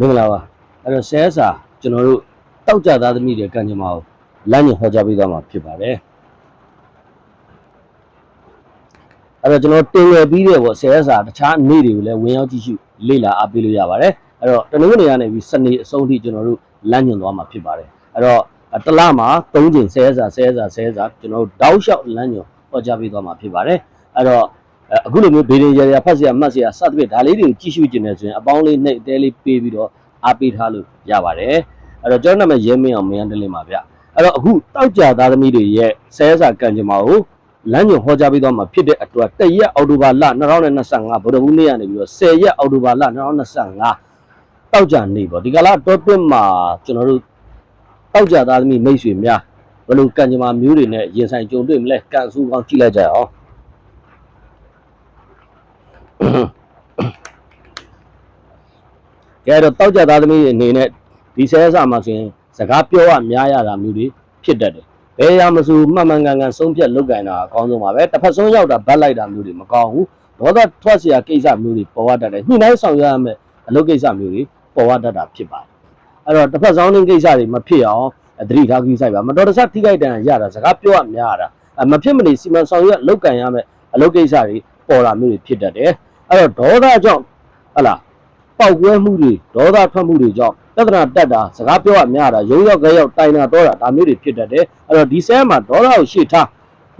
မင်္ဂလာပါအဲ့တော့ဆဲစာကျွန်တော်တို့တောက်ကြသားသမီးတွေကံကြမ္မာကိုလမ်းညွှန်ဟောကြားပေးသွားမှာဖြစ်ပါတယ်အဲ့တော့ကျွန်တော်တင်ရပြီးတဲ့ပေါ့ဆဲစာတခြားနေ့တွေကိုလည်းဝင်ရောက်ကြည့်ရှုလေ့လာအားပေးလို့ရပါတယ်အဲ့တော့တနင်္ဂနွေကနေပြီးစနေအဆုံးထိကျွန်တော်တို့လမ်းညွှန်သွားမှာဖြစ်ပါတယ်အဲ့တော့တစ်လမှာ၃ချိန်ဆဲစာဆဲစာဆဲစာကျွန်တော်တို့တောက်လျှောက်လမ်းညွှန်ဟောကြားပေးသွားမှာဖြစ်ပါတယ်အဲ့တော့ အဲအခုလိုမျိုးဗီဒီယိုရရဖတ်စရာမှတ်စရာစသဖြင့်ဒါလေးတွေကိုကြည့်ရှုကျင်နေဆိုရင်အပေါင်းလေးနှိပ်အသေးလေးပေးပြီးတော့အားပေးထားလို့ရပါတယ်အဲ့တော့ကျွန်တော်နာမည်ရဲမင်းအောင်မင်းတလင်းပါဗျအဲ့တော့အခုတောက်ကြသားသမီးတွေရဲ့ဆဲစာကံကြမ္မာကိုလမ်းညွန်ဟောကြားပေးတော့မှာဖြစ်တဲ့အတွက်တရက်အောက်တိုဘာလ2025ဗုဒ္ဓဟူးနေ့ကနေပြီးတော့10ရက်အောက်တိုဘာလ2025တောက်ကြနေပေါ့ဒီကလာတော့တွင်းမှာကျွန်တော်တို့တောက်ကြသားသမီးမိတ်ဆွေများဘယ်လိုကံကြမ္မာမျိုးတွေနဲ့ရင်ဆိုင်ကြုံတွေ့မလဲကံအဆူကောင်းကြည့်လိုက်ကြရအောင် ကဲတော့တောက်ကြသားသမီးအနေနဲ့ဒီဆဲဆာမှာဆိုရင်စကားပြောရများရတာမျိုးတွေဖြစ်တတ်တယ်။ဘယ်ရမစူမှန်မှန်ကန်ကန်ဆုံးဖြတ်လုပ်ကင်တာအကောင်းဆုံးပါပဲ။တစ်ဖက်ဆုံးရောက်တာဗတ်လိုက်တာမျိုးတွေမကောင်းဘူး။ဒေါသထွက်เสียကိစ္စမျိုးတွေပေါ်ဝတတ်တယ်။ညှိနှိုင်းဆောင်ရွက်ရမယ်အလုပ်ကိစ္စမျိုးတွေပေါ်ဝတတ်တာဖြစ်ပါတယ်။အဲ့တော့တစ်ဖက်ဆောင်တဲ့ကိစ္စတွေမဖြစ်အောင်အသတိထားကြည့်ဆိုင်ပါမတော်တဆထိခိုက်တန်ရတာစကားပြောရများရတာအမဖြစ်မနေစီမံဆောင်ရွက်လုပ်ကင်ရမယ်အလုပ်ကိစ္စတွေပေါ်လာမျိုးတွေဖြစ်တတ်တယ်။ အဲ့တော့ဒေါသကြောင့်ဟလာပောက်ကွဲမှုတွေဒေါသထွက်မှုတွေကြောင့်ပြဿနာတက်တာစကားပြောရများတာရုံရောက်ကြရောက်တိုင်တာတော့တာဒါမျိုးတွေဖြစ်တတ်တယ်အဲ့တော့ဒီဆဲမှာဒေါသကိုရှေ့ထား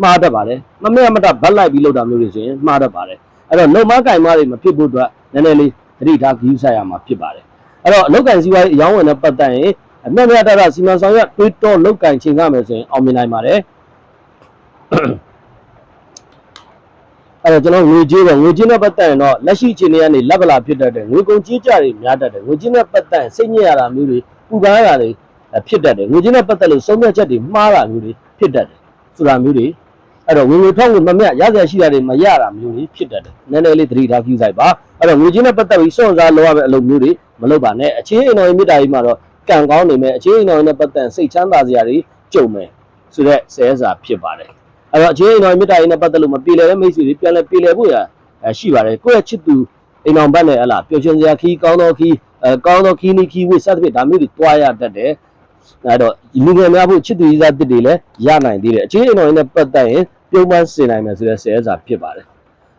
မှားတတ်ပါတယ်မမဲမတတ်ဗတ်လိုက်ပြီးလောက်တာမျိုးတွေဆိုရင်မှားတတ်ပါတယ်အဲ့တော့လုံမကင်မတွေမဖြစ်ဖို့အတွက်နည်းနည်းလေးသတိထားကြည့်ဆိုင်ရမှာဖြစ်ပါတယ်အဲ့တော့အလုတ်ကန်စီးပွားရေးအယောင်းဝင်တဲ့ပတ်သက်ရင်အမြတ်မြတ်တရစီမံဆောင်ရွက်တွေးတောလုတ်ကန်ချိန်ရမယ်ဆိုရင်အောင်မြင်နိုင်ပါတယ် အဲ့တော့ကျွန်တော်ငွေကြေးပဲငွေကြေးနဲ့ပတ်သက်ရင်တော့လက်ရှိအခြေအနေကနေလက်ဗလာဖြစ်တတ်တယ်ငွေကုန်ကြေးကြတွေများတတ်တယ်ငွေကြေးနဲ့ပတ်သက်ရင်စိတ်ညစ်ရတာမျိုးတွေပူပန်ရတာတွေအဲဖြစ်တတ်တယ်ငွေကြေးနဲ့ပတ်သက်လို့ဆုံးဖြတ်ချက်တွေမှားတာမျိုးတွေဖြစ်တတ်တယ်ဆိုတာမျိုးတွေအဲ့တော့ဝင်ငွေထောက်ငွေမမြတ်ရစရာရှိတာတွေမရတာမျိုးတွေဖြစ်တတ်တယ်နည်းနည်းလေးသတိထားကြည့်ဆိုင်ပါအဲ့တော့ငွေကြေးနဲ့ပတ်သက်ပြီးစွန့်စားလုပ်ရမယ့်အလုပ်မျိုးတွေမလုပ်ပါနဲ့အခြေအိမ်တော်ရဲ့မြစ်တာကြီးမှာတော့ကံကောင်းနေမယ်အခြေအိမ်တော်နဲ့ပတ်သက်စိတ်ချမ်းသာစရာတွေကြုံမယ်ဆိုတဲ့ဆဲစာဖြစ်ပါတယ် အဲ့တော့အခြေအိမ်တော်မြစ်တာရေးနဲ့ပတ်သက်လို့မပြေလည်တဲ့မိတ်ဆွေတွေပြန်လဲပြေလည်ဖို့ရအဲရှိပါတယ်ကိုယ့်ရဲ့ချစ်သူအိမ်တော်ဘက်နဲ့ဟလာပျော်ရွှင်စရာခီးကောင်းသောခီးအဲကောင်းသောခီးနီးခီးဝိစသဖြင့်ဒါမျိုးတွေတွားရတတ်တယ်အဲ့တော့လူငယ်များဖို့ချစ်သူရေးစားတစ်တွေလည်းရနိုင်သေးတယ်အခြေအိမ်တော်ရေးနဲ့ပတ်သက်ရင်ပြုံးပန်းစင်နိုင်မယ်ဆိုတဲ့ဆဲစာဖြစ်ပါတယ်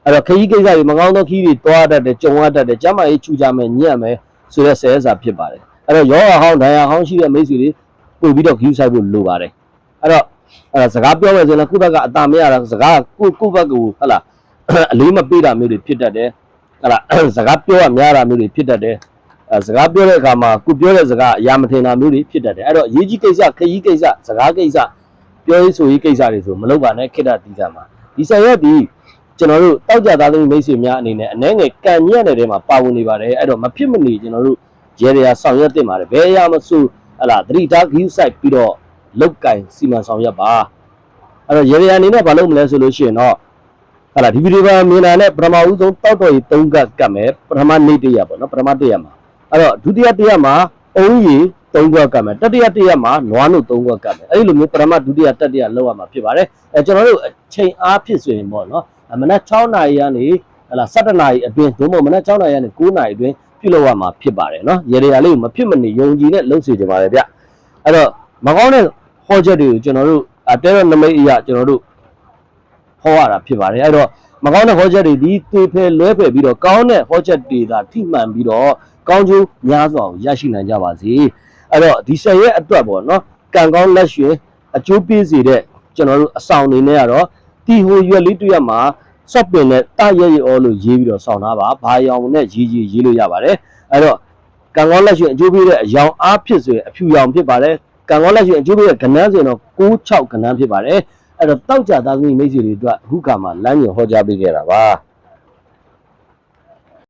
အဲ့တော့ခရီးကိစ္စတွေမကောင်းသောခီးတွေတွားတတ်တယ်ကြုံရတတ်တယ်ကျမ်းမာရေးချူကြမယ်ညံ့မယ်ဆိုတဲ့ဆဲစာဖြစ်ပါတယ်အဲ့တော့ရောဂါဟောင်းဒဏ်ရာဟောင်းရှိတဲ့မိတ်ဆွေတွေပို့ပြီးတော့ခီးဆိုင်ဖို့လိုပါတယ်အဲ့တော့ အဲ့ဒါစကားပြောမယ်ဆိုရင်လည်းကိုယ့်ဘက်ကအတာမရတာစကားကိုကိုယ့်ဘက်ကဟဟလာအလေးမပေးတာမျိုးတွေဖြစ်တတ်တယ်ဟလာစကားပြောရများတာမျိုးတွေဖြစ်တတ်တယ်အဲစကားပြောတဲ့အခါမှာကိုပြောတဲ့စကားအရာမထင်တာမျိုးတွေဖြစ်တတ်တယ်အဲ့တော့အရေးကြီးကိစ္စခရီးကိစ္စစကားကိစ္စပြောရေးဆိုရေးကိစ္စတွေဆိုမလုပ်ပါနဲ့ခိတ္တတီးစားမှာဒီဆယ်ရက်ဒီကျွန်တော်တို့တောက်ကြသားသမီးမိတ်ဆွေများအနေနဲ့အနှဲငယ်ကံညက်တဲ့ထဲမှာပါဝင်နေပါတယ်အဲ့တော့မဖြစ်မနေကျွန်တော်တို့ရေရရာဆောင်ရွက်တင်ပါတယ်ဘယ်အရာမဆိုဟလာသတိထားဂိူးဆိုင်ပြီးတော့ လောက်ကင်စီမံဆောင်ရွက်ပါအဲ့တော့ရေရအနေနဲ့ဘာလုပ်မလဲဆိုလို့ရှိရင်တော့ဟာလာဒီဗီဒီယိုကမြင်တာနဲ့ပထမဦးဆုံးတောက်တော်ကြီး၃ကတ်ကတ်မယ်ပထမနေ့တရက်ပေါ့နော်ပထမတရက်မှာအဲ့တော့ဒုတိယတရက်မှာအုံးရီ၃ကတ်ကတ်မယ်တတိယတရက်မှာနွားနို့၃ကတ်ကတ်မယ်အဲ့ဒီလိုမျိုးပထမဒုတိယတတိယလောက်ရမှာဖြစ်ပါတယ်အဲကျွန်တော်တို့အချိန်အားဖြစ်ဆိုရင်ပေါ့နော်အမနက်6နာရီကနေဟလာ7နာရီအတွင်းဒုမို့မနက်6နာရီကနေ9နာရီအတွင်းပြုလုပ်ရမှာဖြစ်ပါတယ်နော်ရေရလေးကိုမဖြစ်မနေယုံကြည်နဲ့လုပ်စီကြပါလေဗျအဲ့တော့မကောင်းတဲ့ ဟောချက်တွေကိုကျွန်တော်တို့အတဲရနမိတ်အရာကျွန်တော်တို့ဟောရတာဖြစ်ပါတယ်အဲ့တော့မကောင်းတဲ့ဟောချက်တွေဒီသေဖယ်လွဲဖယ်ပြီးတော့ကောင်းတဲ့ဟောချက်တွေသာထိမှန်ပြီးတော့ကောင်းကျိုးများစွာကိုရရှိနိုင်ကြပါစေအဲ့တော့ဒီဆက်ရဲ့အတွက်ပေါ့နော်ကံကောင်းလက်ရွှင်အကျိုးပေးစေတဲ့ကျွန်တော်တို့အဆောင်နေနဲ့ကတော့တီဟိုရွက်လေးတွေ့ရမှာစော့ပင်နဲ့တရရအောလို့ရေးပြီးတော့ဆောင်းထားပါဘာရောင်နဲ့ရေးရေးရေးလို့ရပါတယ်အဲ့တော့ကံကောင်းလက်ရွှင်အကျိုးပေးတဲ့အယောင်အားဖြစ်ဆိုရင်အဖြူရောင်ဖြစ်ပါတယ် ကံကောလက်ရှိအကျိုးပေးတဲ့ကဏ္ဍဆိုရင်တော့6 6ကဏ္ဍဖြစ်ပါတယ်အဲ့တော့တောက်ကြသားသမီးမိတ်ဆွေတွေအတွက်အခုကမှလမ်းညွှန်ဟောကြားပေးခဲ့တာပါ